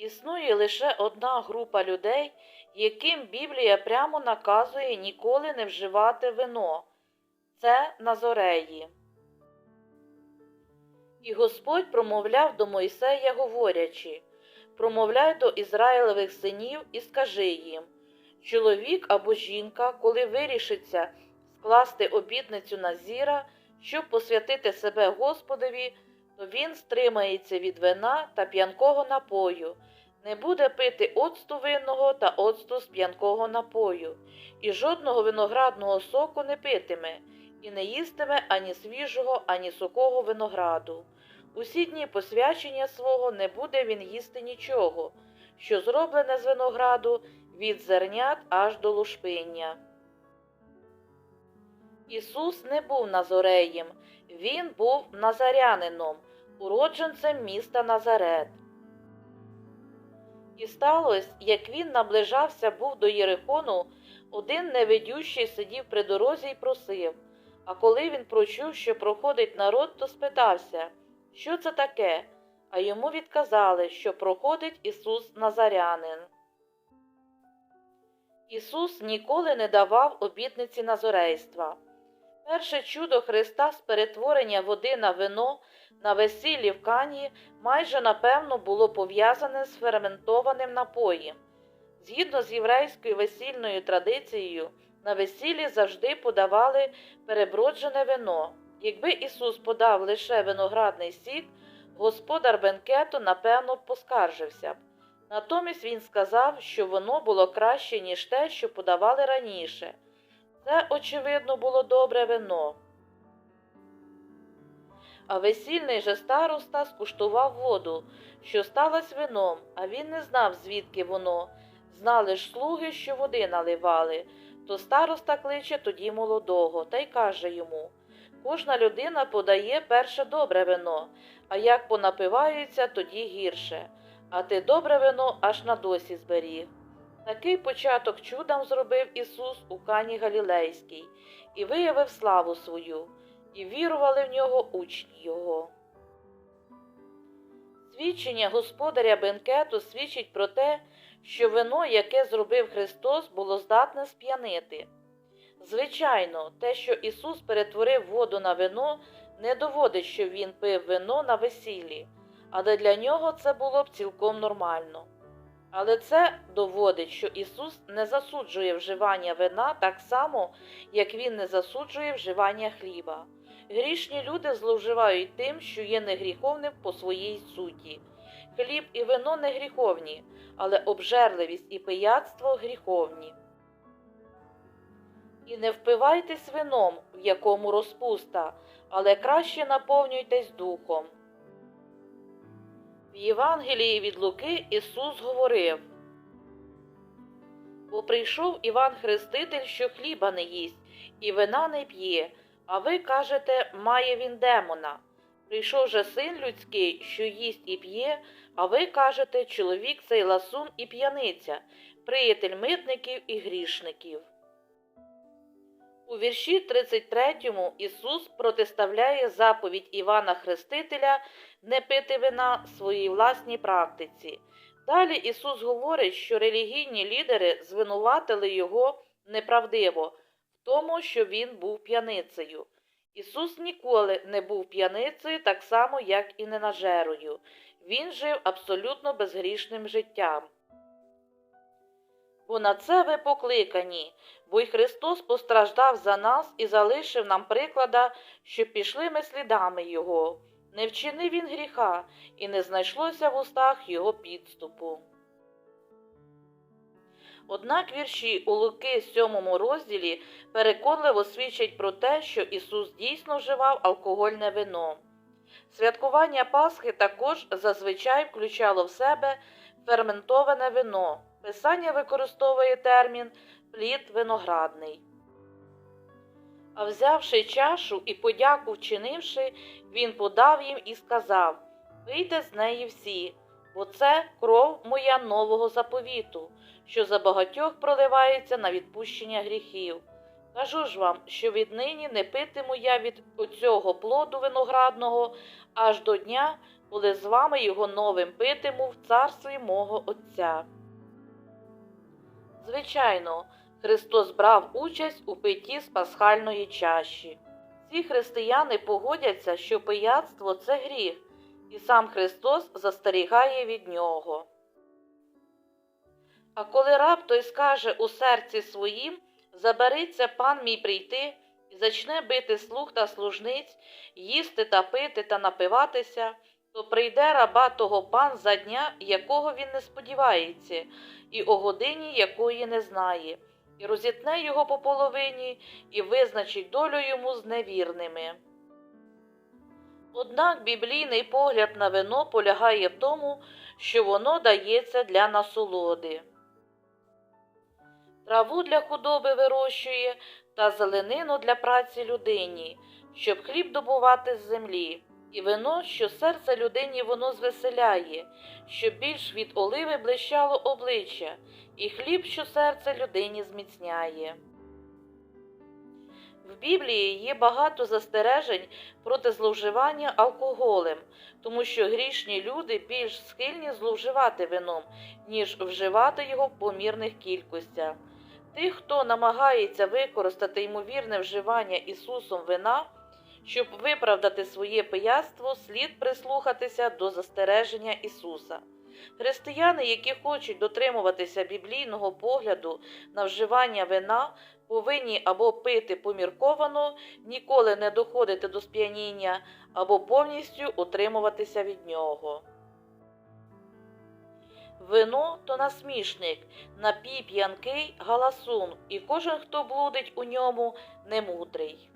Існує лише одна група людей, яким Біблія прямо наказує ніколи не вживати вино це Назореї. І Господь промовляв до Мойсея, говорячи промовляй до Ізраїлевих синів і скажи їм чоловік або жінка, коли вирішиться скласти обітницю Назіра, щоб посвятити себе Господові, то він стримається від вина та п'янкого напою, не буде пити оцту винного та оцту з п'янкого напою, і жодного виноградного соку не питиме, і не їстиме ані свіжого, ані сухого винограду. Усі дні посвячення свого не буде він їсти нічого, що зроблене з винограду від зернят аж до лушпиння. Ісус не був Назореєм, він був назарянином, уродженцем міста Назарет. І сталося, як він наближався був до Єрихону, один невидющий сидів при дорозі й просив. А коли він прочув, що проходить народ, то спитався, що це таке? А йому відказали, що проходить Ісус Назарянин. Ісус ніколи не давав обітниці назорейства. Перше чудо Христа з перетворення води на вино на весіллі в Канії майже напевно було пов'язане з ферментованим напоєм. Згідно з єврейською весільною традицією, на весіллі завжди подавали переброджене вино. Якби Ісус подав лише виноградний сік, господар бенкету напевно поскаржився б. Натомість він сказав, що воно було краще, ніж те, що подавали раніше. Це, очевидно, було добре вино. А весільний же староста скуштував воду, що сталася вином, а він не знав, звідки воно. Знали ж слуги, що води наливали. То староста кличе тоді молодого та й каже йому Кожна людина подає перше добре вино, а як понапиваються, тоді гірше. А ти добре вино аж на досі зберіг. Такий початок чудом зробив Ісус у Кані Галілейській і виявив славу свою, і вірували в нього учні Його. Свідчення господаря бенкету свідчить про те, що вино, яке зробив Христос, було здатне сп'янити. Звичайно, те, що Ісус перетворив воду на вино, не доводить, що Він пив вино на весіллі, але для нього це було б цілком нормально. Але це доводить, що Ісус не засуджує вживання вина так само, як Він не засуджує вживання хліба. Грішні люди зловживають тим, що є негріховним по своїй суті. Хліб і вино не гріховні, але обжерливість і пияцтво гріховні. І не впивайтесь вином, в якому розпуста, але краще наповнюйтесь духом. Євангелії від Луки Ісус говорив Бо прийшов Іван Хреститель, що хліба не їсть, і вина не п'є, а ви кажете, має він демона. Прийшов же син людський, що їсть і п'є, а ви кажете, чоловік цей ласун і п'яниця, приятель митників і грішників. У вірші 33 Ісус протиставляє заповідь Івана Хрестителя не пити вина своїй власній практиці. Далі Ісус говорить, що релігійні лідери звинуватили його неправдиво в тому, що він був п'яницею. Ісус ніколи не був п'яницею, так само, як і ненажерою. Він жив абсолютно безгрішним життям. Бо на це ви покликані, бо й Христос постраждав за нас і залишив нам приклада, щоб пішли ми слідами Його. Не вчинив він гріха, і не знайшлося в устах його підступу. Однак вірші у Луки 7 розділі переконливо свідчать про те, що Ісус дійсно вживав алкогольне вино. Святкування Пасхи також зазвичай включало в себе ферментоване вино. Писання використовує термін плід виноградний. А взявши чашу і подяку вчинивши, він подав їм і сказав Пийте з неї всі, бо це кров моя нового заповіту, що за багатьох проливається на відпущення гріхів. Кажу ж вам, що віднині не питиму я від оцього плоду виноградного аж до дня, коли з вами його новим питиму в царстві мого Отця. Звичайно, Христос брав участь у питті з пасхальної чаші. Ці християни погодяться, що пияцтво це гріх, і сам Христос застерігає від нього. А коли раб той скаже у серці своїм, забериться пан мій прийти і зачне бити слуг та служниць, їсти та пити та напиватися, то прийде раба того пан за дня, якого він не сподівається, і о годині якої не знає, і розітне його по половині, і визначить долю йому з невірними. Однак біблійний погляд на вино полягає в тому, що воно дається для насолоди. Траву для худоби вирощує та зеленину для праці людині, щоб хліб добувати з землі, і вино, що серце людині воно звеселяє, щоб більш від оливи блищало обличчя, і хліб, що серце людині зміцняє. В Біблії є багато застережень проти зловживання алкоголем, тому що грішні люди більш схильні зловживати вином, ніж вживати його в помірних кількостях. Тих, хто намагається використати ймовірне вживання Ісусом вина, щоб виправдати своє пияцтво, слід прислухатися до застереження Ісуса. Християни, які хочуть дотримуватися біблійного погляду на вживання вина, повинні або пити помірковано, ніколи не доходити до сп'яніння, або повністю утримуватися від нього. Вино то насмішник, напій п'янкий галасун, і кожен, хто блудить у ньому, немудрий.